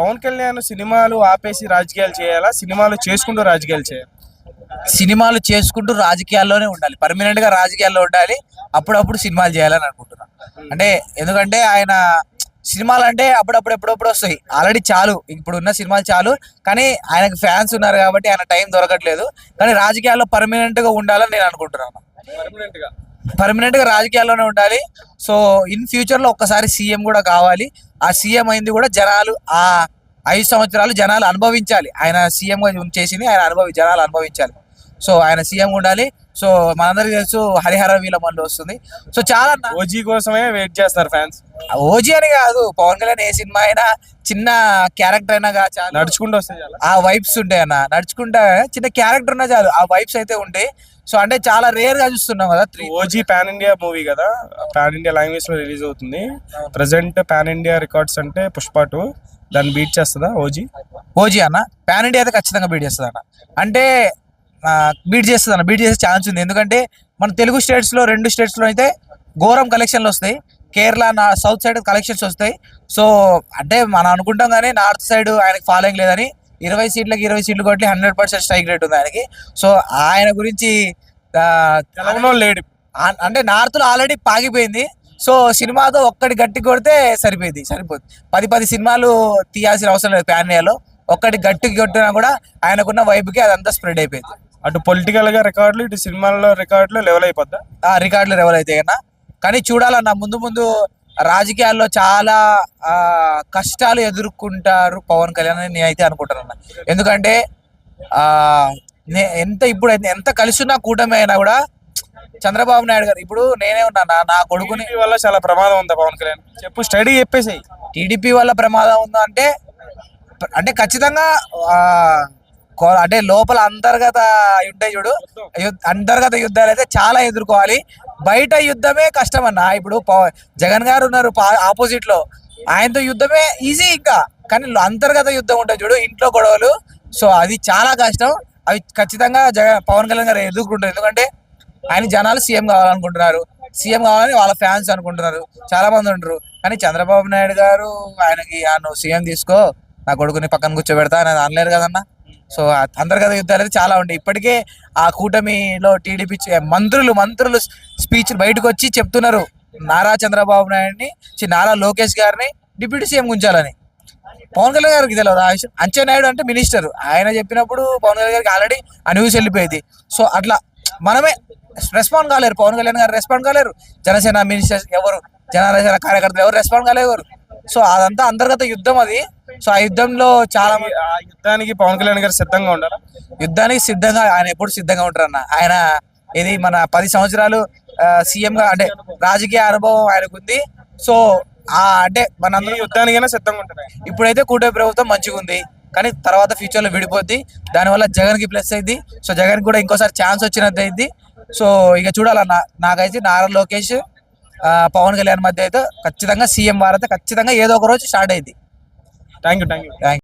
పవన్ కళ్యాణ్ సినిమాలు ఆపేసి రాజకీయాలు చేయాలా? సినిమాలు చేసుకుంటూ రాజకీయాలు చేయాలి? సినిమాలు చేసుకుంటూ రాజకీయాల్లోనే ఉండాలి. పర్మనెంట్గా రాజకీయాల్లో ఉండాలి. అప్పుడప్పుడు సినిమాలు చేయాలని అనుకుంటున్నాను అంటే ఎందుకంటే ఆయన సినిమాలు అంటే అప్పుడప్పుడు ఎప్పుడప్పుడు వస్తాయి. ఆల్రెడీ చాలు. ఇప్పుడు ఉన్న సినిమాలు చాలు. కానీ ఆయనకు ఫ్యాన్స్ ఉన్నారు కాబట్టి ఆయన టైం దొరకట్లేదు. కానీ రాజకీయాల్లో పర్మనెంట్గా ఉండాలని నేను అనుకుంటున్నాను. పర్మనెంట్గా. పర్మనెంట్గా రాజకీయాల్లోనే ఉండాలి. సో ఇన్ ఫ్యూచర్లో ఒక్కసారి సీఎం కూడా కావాలి. ఆ సీఎం అయింది కూడా జనాలు ఆ ఐదు సంవత్సరాలు జనాలు అనుభవించాలి. ఆయన సీఎం గా చేసింది ఆయన అనుభవి జనాలు అనుభవించాలి. సో ఆయన సీఎం ఉండాలి. సో మనందరికీ తెలుసు హరిహర వీల మళ్ళీ వస్తుంది. సో చాలా ఓజీ కోసమే వెయిట్ చేస్తారు ఫ్యాన్స్ ఓజీ అని కాదు పవన్ కళ్యాణ్ ఏ సినిమా అయినా చిన్న క్యారెక్టర్ అయినా చాలు. నడుచుకుంటూ వస్తే చాలా. ఆ వైబ్స్ ఉంటాయి అన్న. నడుచుకుంటా చిన్న క్యారెక్టర్ ఉన్నా చాలు. ఆ వైబ్స్ అయితే ఉంటాయి. సో అంటే చాలా రేర్గా చూస్తున్నాం కదా three OG pan India movie కదా. పాన్ ఇండియా లాంగ్వేజ్లో రిలీజ్ అవుతుంది. ప్రజెంట్ పాన్ ఇండియా రికార్డ్స్ అంటే పుష్ప టూ దాన్ని బీట్ చేస్తుందా ఓజీ ఓజీ అన్న. పాన్ ఇండియా అయితే ఖచ్చితంగా బీట్ చేస్తుంది అన్న అంటే బీట్ చేస్తుంది అన్న బీట్ చేసే ఛాన్స్ ఉంది. ఎందుకంటే మన తెలుగు స్టేట్స్లో రెండు స్టేట్స్లో అయితే ఘోరం కలెక్షన్లు వస్తాయి. కేరళ నా సౌత్ సైడ్ కలెక్షన్స్ వస్తాయి. సో అంటే మనం అనుకుంటాం కానీ నార్త్ సైడ్ ఆయనకి ఫాలోయింగ్ లేదని ఇరవై సీట్లకి ఇరవై సీట్లు కొట్టి హండ్రెడ్ పర్సెంట్ స్ట్రైక్ రేట్ ఉంది ఆయనకి. సో ఆయన గురించి తెలంగాణ లేడు. అంటే నార్త్లో ఆల్రెడీ పాగిపోయింది. సో సినిమాతో ఒక్కటి గట్టి కొడితే సరిపోయింది సరిపోతుంది పది పది సినిమాలు తీయాల్సిన అవసరం లేదు ప్యాన్ ఇండియాలో ఒక్కటి గట్టి కొట్టినా కూడా ఆయనకున్న వైపుకి అదంతా స్ప్రెడ్ అయిపోయింది. అటు పొలిటికల్గా రికార్డులు ఇటు సినిమాల్లో రికార్డులు లెవెల్ అయిపోద్దా? ఆ రికార్డులు లెవెల్ అయితే కన్నా కానీ చూడాలన్న ముందు ముందు రాజకీయాల్లో చాలా కష్టాలు ఎదుర్కొంటారు పవన్ కళ్యాణ్ అని నేనైతే అనుకుంటానన్న. ఎందుకంటే ఎంత ఇప్పుడు ఎంత కలిసి ఉన్న కూటమి అయినా కూడా చంద్రబాబు నాయుడు గారు ఇప్పుడు నేనే ఉన్నా నా- కొడుకుని వల్ల చాలా ప్రమాదం ఉంది పవన్ కళ్యాణ్. చెప్పు స్టడీ చెప్పేసి టీడీపీ వల్ల ప్రమాదం ఉందా అంటే అంటే ఖచ్చితంగా అంటే లోపల అంతర్గత ఉంటాయి చూడు. అంతర్గత యుద్ధాలు అయితే చాలా ఎదుర్కోవాలి. బయట యుద్ధమే కష్టం అన్న. ఇప్పుడు జగన్ గారు ఉన్నారు ఆపోజిట్లో. ఆయనతో యుద్ధమే ఈజీ ఇంకా. కానీ అంతర్గత యుద్ధం ఉంటుంది చూడు ఇంట్లో గొడవలు. సో అది చాలా కష్టం. అవి ఖచ్చితంగా జగన్ పవన్ కళ్యాణ్ గారు ఎదుర్కొంటారు. ఎందుకంటే ఆయన జనాలు సీఎం కావాలనుకుంటున్నారు. సీఎం కావాలని వాళ్ళ ఫ్యాన్స్ అనుకుంటున్నారు. చాలా మంది ఉంటారు. కానీ చంద్రబాబు నాయుడు గారు ఆయనకి "ఆ, నువ్వు సీఎం తీసుకో. నా కొడుకుని పక్కన కూర్చోబెడతా అని అనలేరు కదన్నా. సో అంతర్గత యుద్ధాలు అయితే చాలా ఉంటాయి ఇప్పటికే ఆ కూటమిలో టీడీపీ మంత్రులు మంత్రులు స్పీచ్ బయటకు వచ్చి చెప్తున్నారు. నారా చంద్రబాబు నాయుడిని నారా లోకేష్ గారిని డిప్యూటీ సీఎం ఉంచాలని పవన్ కళ్యాణ్ గారికి తెలియదు ఆ విషయం అంచెనాయుడు అంటే మినిస్టర్. ఆయన చెప్పినప్పుడు పవన్ కళ్యాణ్ గారికి ఆల్రెడీ ఆ న్యూస్ వెళ్ళిపోయింది. సో అట్లా మనమే రెస్పాండ్ కాలేరు. పవన్ కళ్యాణ్ గారు రెస్పాండ్ కాలేరు. జనసేన మినిస్టర్స్ ఎవరు? జనసేన కార్యకర్తలు ఎవరు? రెస్పాండ్ కాలేరు సో అదంతా అంతర్గత యుద్ధం అది. సో ఆ యుద్ధంలో చాలా యుద్ధానికి పవన్ కళ్యాణ్ గారు సిద్ధంగా ఉండాలా? యుద్ధానికి సిద్ధంగా ఆయన ఎప్పుడు సిద్ధంగా ఉంటారన్న. ఆయన ఇది మన పది సంవత్సరాలు సీఎం గా అంటే రాజకీయ అనుభవం ఆయనకు ఉంది సో ఆ అంటే మనందరం యుద్ధానికైనా సిద్ధంగా ఉంటారు ఇప్పుడైతే కూటమి ప్రభుత్వం మంచిగా ఉంది కానీ తర్వాత ఫ్యూచర్లో విడిపోద్ది. దానివల్ల జగన్కి ప్లస్ అయింది సో జగన్ కూడా ఇంకోసారి ఛాన్స్ వచ్చినట్టు అయింది సో ఇక చూడాలన్న. నాకైతే నారా లోకేష్ పవన్ కళ్యాణ్ మధ్య అయితే ఖచ్చితంగా సీఎం వారైతే ఖచ్చితంగా ఏదో ఒక రోజు స్టార్ట్ అయింది தேங்க்யூ தேங்க்யூ தேங்க்